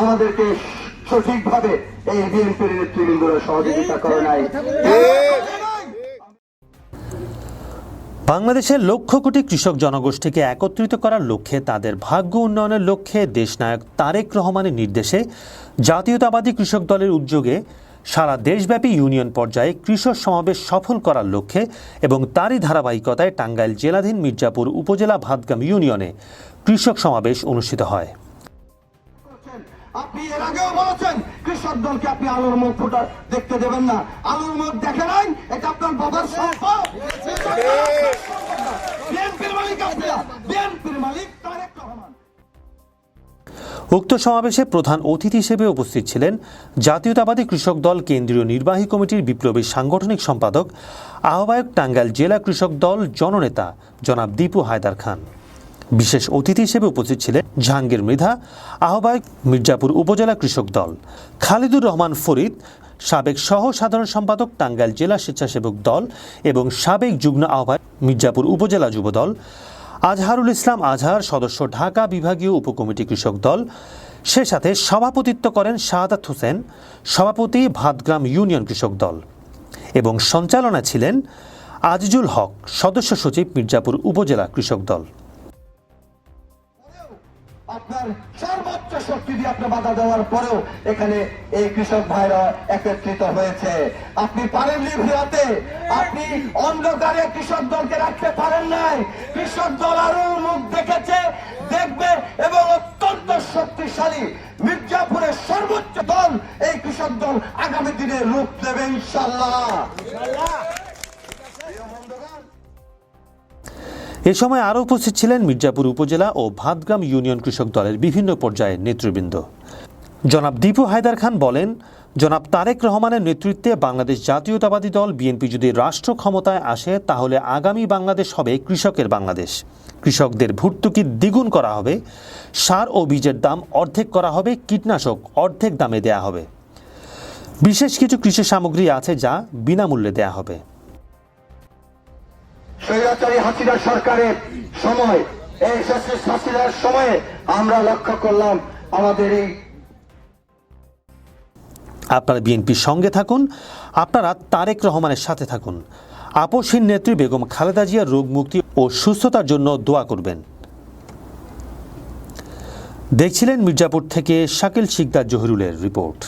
আমাদেরকে সঠিকভাবে এই বিএনপির নেতৃবৃন্দরা সহযোগিতা করে নাই। বাংলাদেশের লক্ষ কোটি কৃষক জনগোষ্ঠীকে একত্রিত করার লক্ষ্যে তাদের ভাগ্য উন্নয়নের লক্ষ্যে দেশনায়ক তারেক রহমানের নির্দেশে জাতীয়তাবাদী কৃষক দলের উদ্যোগে সারা দেশব্যাপী ইউনিয়ন পর্যায়ে কৃষক সমাবেশ সফল করার লক্ষ্যে এবং তারই ধারাবাহিকতায় টাঙ্গাইল জেলাধীন মির্জাপুর উপজেলা ভাতগাম ইউনিয়নে কৃষক সমাবেশ অনুষ্ঠিত হয়। আপনি এর আগেও বলেছেন কৃষক দলকে আপনি আলুর মুখ ফোটা দেখতে দেবেন না। আলুর মুখ দেখে নাই এটা আপনার বাবার উক্ত সমাবেশে প্রধান অতিথি হিসেবে উপস্থিত ছিলেন জাতীয়তাবাদী কৃষক দল কেন্দ্রীয় নির্বাহী কমিটির বিপ্লবী সাংগঠনিক সম্পাদক, আহ্বায়ক টাঙ্গাইল জেলা কৃষক দল জননেতা জনাব দীপু হায়দার খান। বিশেষ অতিথি হিসেবে উপস্থিত ছিলেন জাহাঙ্গীর মৃধা, আহ্বায়ক মির্জাপুর উপজেলা কৃষক দল, খালিদুর রহমান ফরিদ, সাবেক সহ সাধারণ সম্পাদক টাঙ্গাইল জেলা স্বেচ্ছাসেবক দল এবং সাবেক যুগ্ম আহ্বায়ক মির্জাপুর উপজেলা যুবদল আজহারুল ইসলাম আজহার, সদস্য ঢাকা বিভাগীয় উপকমিটি কৃষক দল, সে সাথে সভাপতিত্ব করেন শাহাদাত হোসেন, সভাপতি ভাতগ্রাম ইউনিয়ন কৃষক দল এবং সঞ্চালনা ছিলেন আজিজুল হক, সদস্য সচিব মির্জাপুর উপজেলা কৃষক দল। আপনার সর্বোচ্চ শক্তি দিয়ে আপনি বাধা দেওয়ার পরেও এখানে এই কৃষক ভাইরা একত্রিত হয়েছে। আপনি পারেননি ভিড়াতে? আপনি অন্ধকারে কৃষক দলকে রাখতে পারেন নাই। কৃষক দল আরও মুখ দেখেছে, দেখবে এবং অত্যন্ত শক্তিশালী মির্জাপুরের সর্বোচ্চ দল এই কৃষক দল আগামী দিনে রূপ দেবে ইনশাল্লাহ। এ সময় আরও উপস্থিত ছিলেন মির্জাপুর উপজেলা ও ভাতগ্রাম ইউনিয়ন কৃষক দলের বিভিন্ন পর্যায়ের নেতৃবৃন্দ। জনাব দীপু হায়দার খান বলেন, জনাব তারেক রহমানের নেতৃত্বে বাংলাদেশ জাতীয়তাবাদী দল বিএনপি যদি রাষ্ট্র ক্ষমতায় আসে, তাহলে আগামী বাংলাদেশ হবে কৃষকের বাংলাদেশ। কৃষকদের ভর্তুকি দ্বিগুণ করা হবে। সার ও বীজের দাম অর্ধেক করা হবে, কীটনাশক অর্ধেক দামে দেয়া হবে। বিশেষ কিছু কৃষি সামগ্রী আছে যা বিনামূল্যে দেয়া হবে। স্বৈরাচারী হাসিনা সরকারের সময় এই হাসিনার সময়ে আমরা লক্ষ্য করলাম আমাদের এই আপনারা বিএনপির সঙ্গে থাকুন, আপনারা তারেক রহমানের সাথে থাকুন। আপসহীন নেত্রী বেগম খালেদা জিয়ার রোগ মুক্তি ও সুস্থতার জন্য দোয়া করবেন। দেখছিলেন মির্জাপুর থেকে শাকিল শিকদার জহিরুলের রিপোর্ট।